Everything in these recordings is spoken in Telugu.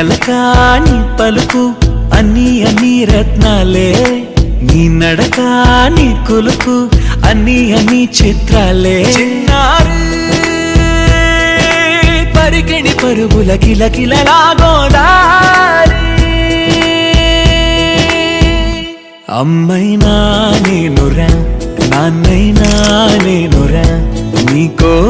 నీ అలకాని పలుకు అన్ని అన్ని రత్నాలే. నీ నడకాని కొలుకు అన్ని అన్ని చిత్రాలే. పరికిణి పరుగుల కిల కిలలాగోదారి అమ్మైనా నేనురా నాన్నైనా నేనురా నీకో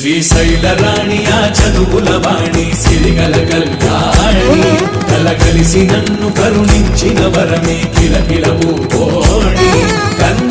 శ్రీశైల రాణి ఆ చదువుల వాణి సిరిగల కళ్యాణి. కల కలిసి నన్ను కరుణించిన వరమే కిలకిల ఓడి కన్న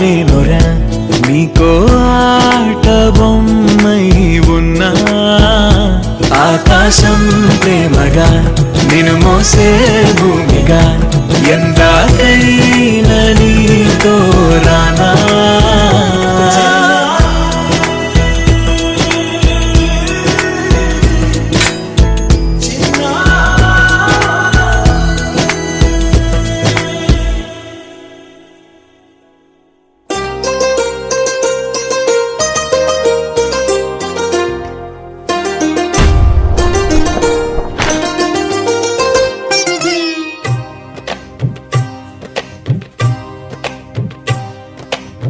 నేనురా నీకో ఆట బొమ్మై ఉన్నా. ఆకాశం ప్రేమగా నిన్ను మోసే భూమి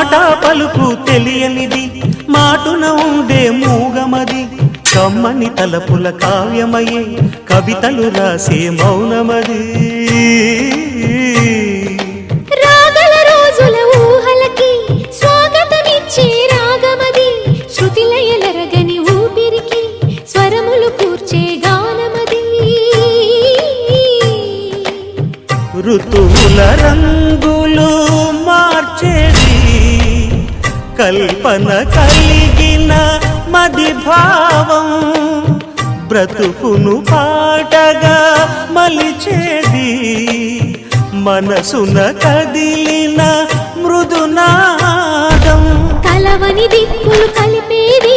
మాట పలుకు తెలియనిది మాటున ఉండే మూగమది. కమ్మని తలపుల కావ్యమయే కవితలు రాసే మౌనమది. రాగల ఋతువుల రంగులు మార్చేది కల్పన కలిగిన మది భావం బ్రతుకును పాటగా మలిచేది మనసున కదిలిన మృదునాదం. కలవని దిక్కులు కలిపేది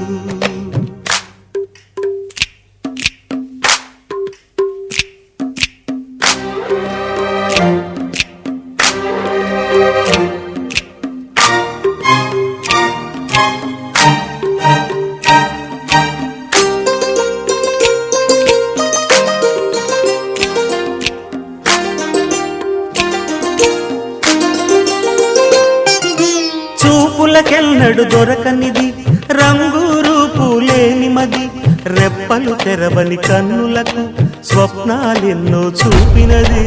చూపులకెన్నడు దొరకనిది. రంగు రూపు మది. రెప్పలు తెరవని కన్నులకు స్వప్నాలెన్నో చూపినది.